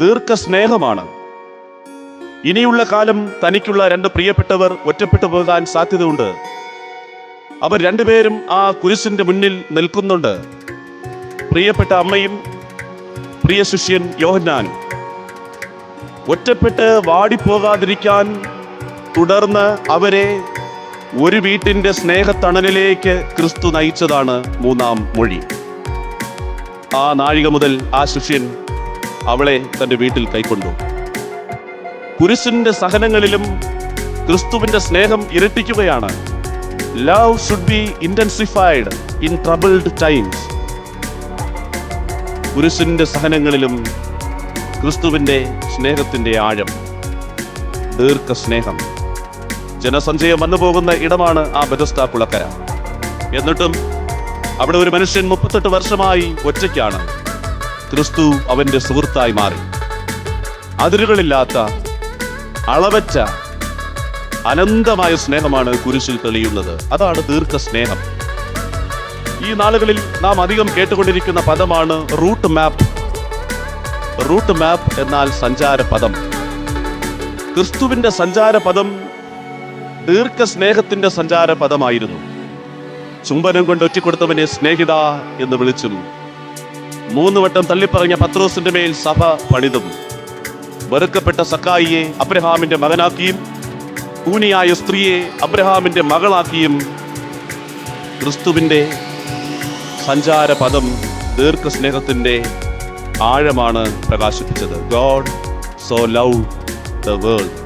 ദീർഘസ്നേഹമാണ്. ഇനിയുള്ള കാലം തനിക്കുള്ള രണ്ട് പ്രിയപ്പെട്ടവർ ഒറ്റപ്പെട്ടു പോകാൻ സാധ്യതയുണ്ട്. അവർ രണ്ടുപേരും ആ കുരിശിന്റെ മുന്നിൽ നിൽക്കുന്നുണ്ട്. പ്രിയപ്പെട്ട അമ്മയും പ്രിയ ശിഷ്യൻ യോഹന്നാൻ. ഒറ്റപ്പെട്ട് വാടിപ്പോകാതിരിക്കാൻ തുടർന്ന് അവരെ ഒരു വീട്ടിന്റെ സ്നേഹത്തണലിലേക്ക് ക്രിസ്തു നയിച്ചതാണ് മൂന്നാം മൊഴി. ആ നാഴിക മുതൽ ആ ശിഷ്യൻ അവളെ തന്റെ വീട്ടിൽ കൈക്കൊണ്ടു. പുരുഷന്റെ സഹനങ്ങളിലും ക്രിസ്തുവിന്റെ സ്നേഹം ഇരട്ടിക്കുകയാണ്. Love should be intensified in troubled times പുരുഷന്റെ സഹനങ്ങളിലും ക്രിസ്തുവിന്റെ സ്നേഹത്തിന്റെ ആഴം. ദീർഘസ്നേഹം. ജനസഞ്ചയം വന്നു പോകുന്ന ഇടമാണ് ആ ബെതസ്ത കുളക്കര എന്നിട്ടും അവിടെ ഒരു മനുഷ്യൻ മുപ്പത്തെട്ട് വർഷമായി ഒറ്റയ്ക്കാണ്. ക്രിസ്തു അവന്റെ സുഹൃത്തായി മാറി. അതിരുകളില്ലാത്ത അളവറ്റ അനന്തമായ സ്നേഹമാണ് കുരിശിൽ തെളിയുന്നത്. അതാണ് ദീർഘ സ്നേഹം ഈ നാളുകളിൽ നാം അധികം കേട്ടുകൊണ്ടിരിക്കുന്ന പദമാണ് റൂട്ട് മാപ്പ്. റൂട്ട് മാപ്പ് എന്നാൽ സഞ്ചാര പദം ക്രിസ്തുവിന്റെ സഞ്ചാര പദം ദീർഘ സ്നേഹത്തിന്റെ സഞ്ചാര പദമായിരുന്നു ചുംബനം കൊണ്ട് ഒറ്റിക്കൊടുത്തവനെ സ്നേഹിത എന്ന് വിളിച്ചും മൂന്ന് വട്ടം തള്ളിപ്പറഞ്ഞ പത്രോസിന്റെ മേൽ സഭ പണിതും. വെറുക്കപ്പെട്ട സക്കായിയെ അബ്രഹാമിന്റെ മകനാക്കിയും കൂനിയായ സ്ത്രീയെ അബ്രഹാമിന്റെ മകളാക്കിയും ക്രിസ്തുവിന്റെ സഞ്ചാരപദം ദീർഘസ്നേഹത്തിന്റെ ആഴമാണ് പ്രകാശിപ്പിച്ചത്. God so love the world